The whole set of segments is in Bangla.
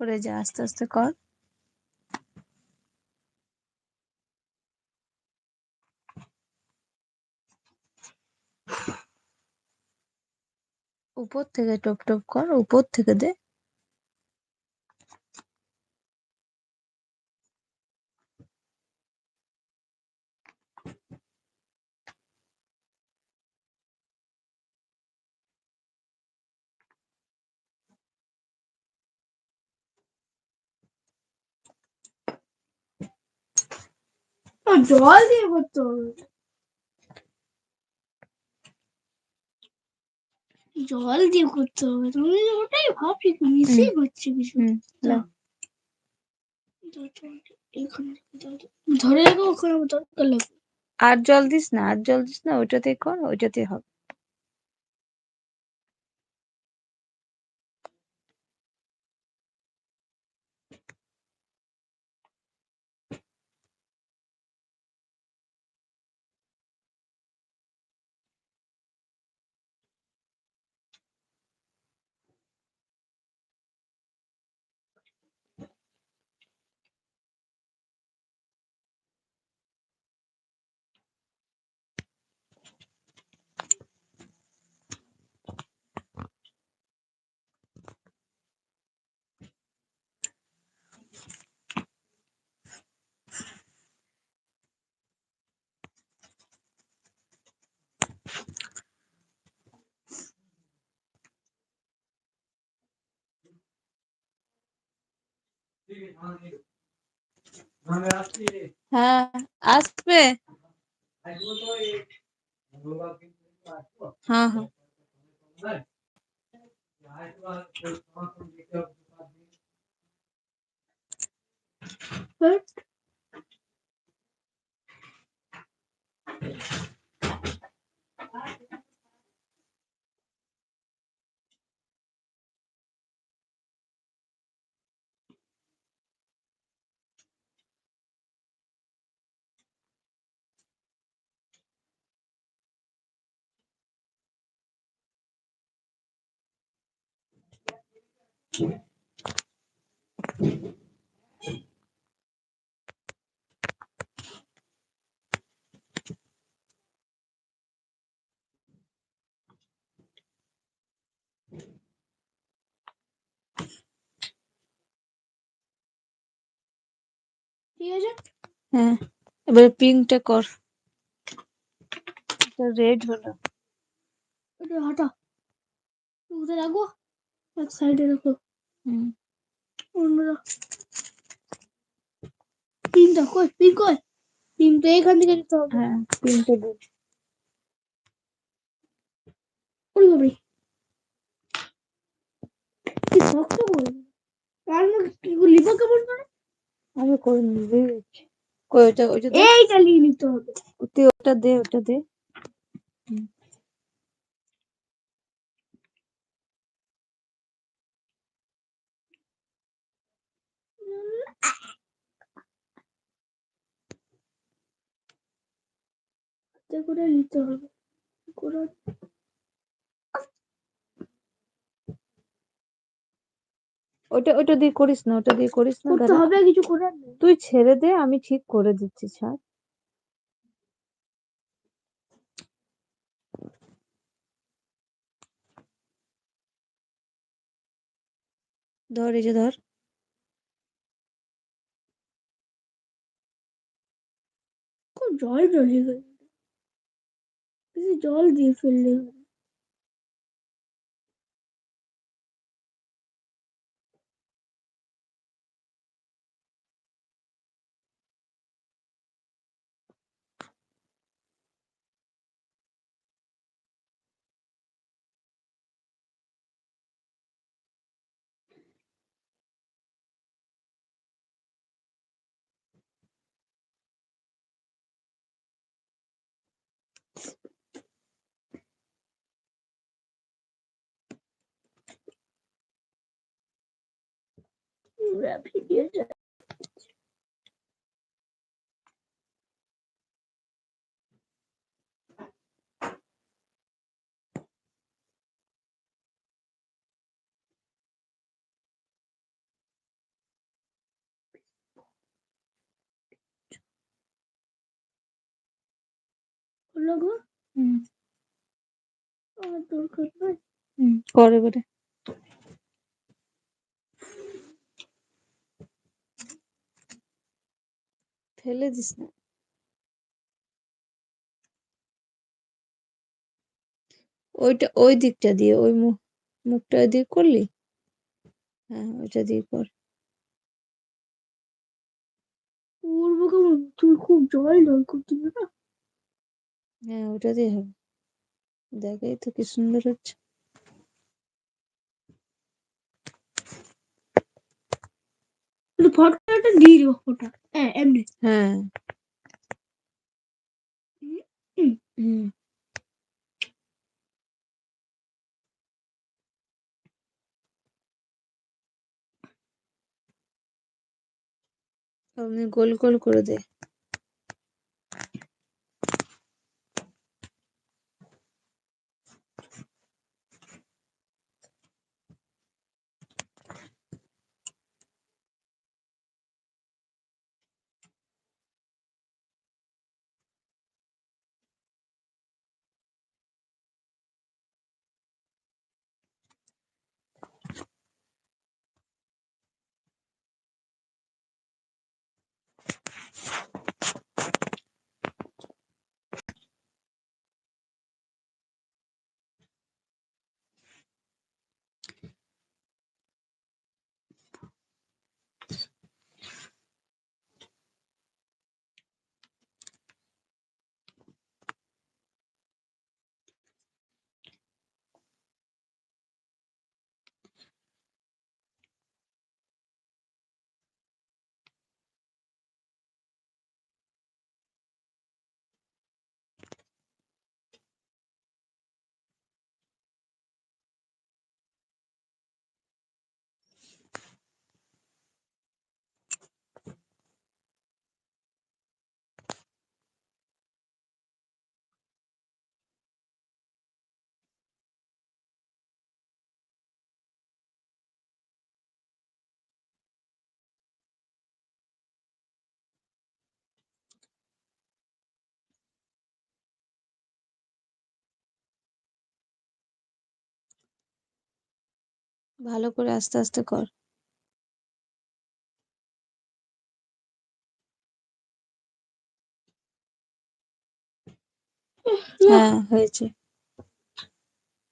করে যা আস্তে আস্তে কর। উপর থেকে টপ টপ কর উপর থেকে দে। জল দিয়ে করতে হবে। জল দিয়ে করতে হবে। তুমি ওটাই ভাবছি মিশিয়ে করছে কিছু। ধরে রাখো ওখানে দরকার লাগবে। আর জল দিস না আর জল দিস না ওইটাতে কর ওইটাতে হবে। হ্যাঁ আসবে হ্যাঁ হ্যাঁ হ্যাঁ? ঠিক আছে হ্যাঁ এবারে পিঙ্কটা কর রেড হলো ওটা হাঁটা কোথায় রাখব এক সাইডে রাখো এখান থেকে দিতে হবে। হ্যাঁ ওরে কি শক্ত করে আর না কি লিপা কেমন করে? আমি করে নিবি কই ওটা এইটা নিয়ে নিতে হবে। ওটা দে ওটা দে। করে নিতে হবে। করে ওটা ওটা দিয়ে করিস না ওটা দিয়ে করিস না করতে হবে কিছু করার নেই তুই ছেড়ে দে আমি ঠিক করে দিচ্ছি ছাড়। ধর এই যে ধর। খুব জল জলে গেল। বেশি জল 主配别人。করল গো হুম। আর দরকার নাই। হুম। করে করে ফেলে দিস না। ওইটা ওই দিকটা দিয়ে ওই মুখ মুখটা ওই দিয়ে করলি? হ্যাঁ ওইটা দিয়ে কর। করব কেমন তুই খুব জল জল করছিস না? হ্যাঁ ওটা দিয়ে হবে। দেখাই তো কি সুন্দর হচ্ছে। কিন্তু ফটোটা দিয়ে দিব ফটো হ্যাঁ এমনি হ্যাঁ। আমি হুম। আপনি গোল গোল করে দে। ভালো করে আস্তে আস্তে কর। হ্যাঁ হয়েছে।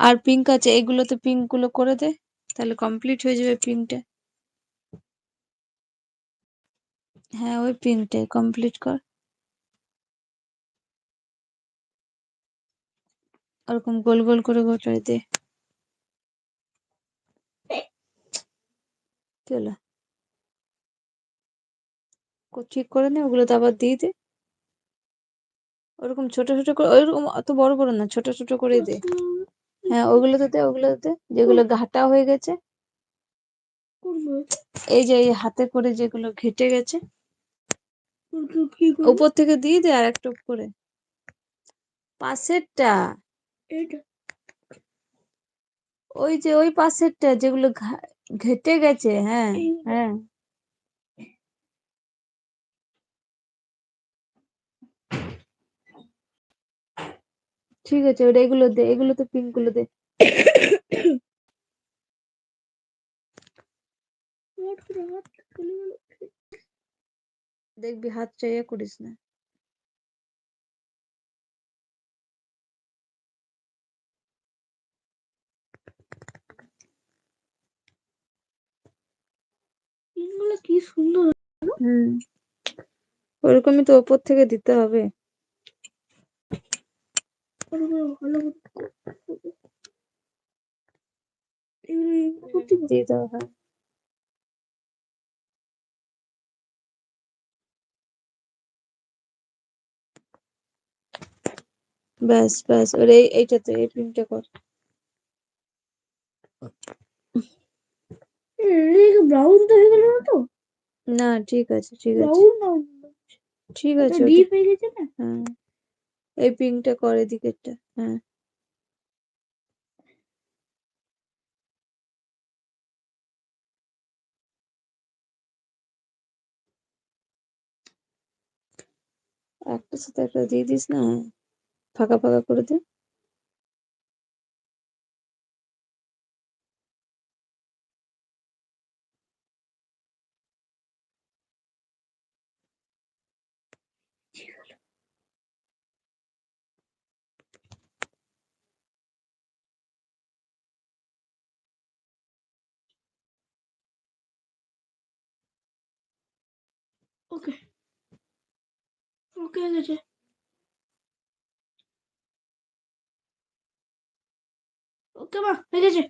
আর পিঙ্ক আছে, এগুলোতে পিঙ্কগুলো করে দে, তাহলে কমপ্লিট হয়ে যাবে পিঙ্কটা হ্যাঁ ওই পিঙ্কটাই কমপ্লিট কর। ওরকম গোল গোল করে গোটাই দে। কি হলো? ঠিক করে নে ওগুলো তো আবার দিয়ে দে। ওরকম ছোট ছোট করে ওইরকম অত বড় বড় না ছোট ছোট করে দে। হ্যাঁ ওগুলোতে দে ওগুলোতে যেগুলো ঘাটা হয়ে গেছে। এই যে এই হাতে করে যেগুলো ঘেটে গেছে। উপর থেকে দিয়ে দে আর একটু করে পাশেরটা। ওই যে ওই পাশেরটা যেগুলো ঘা- ঘেটে গেছে হ্যাঁ এই হ্যাঁ ঠিক আছে ওটা এগুলো দে এগুলো তো পিঙ্কগুলো দে হাত করে হাত চলে গেল দেখবি হাত চাইয়া করিস না এগুলো কি সুন্দর হুম। ওরকমই তো ওপর থেকে দিতে হবে। দিয়ে হ্যাঁ। ব্যাস ব্যাস ওর এই এইটাতে এই প্রিন্টটা কর। ব্রাউন তো হয়ে গেল না তো? না ঠিক আছে ঠিক আছে। ঠিক আছে ডিপ হয়ে গেছে না? হ্যাঁ। এই পিঙ্কটা কর এদিকেরটা হ্যাঁ। একটা সাথে একটা দিয়ে দিস না ফাঁকা ফাঁকা করে দে। ওকে ওকে হয়ে গেছে ওকে মা হয়ে গেছে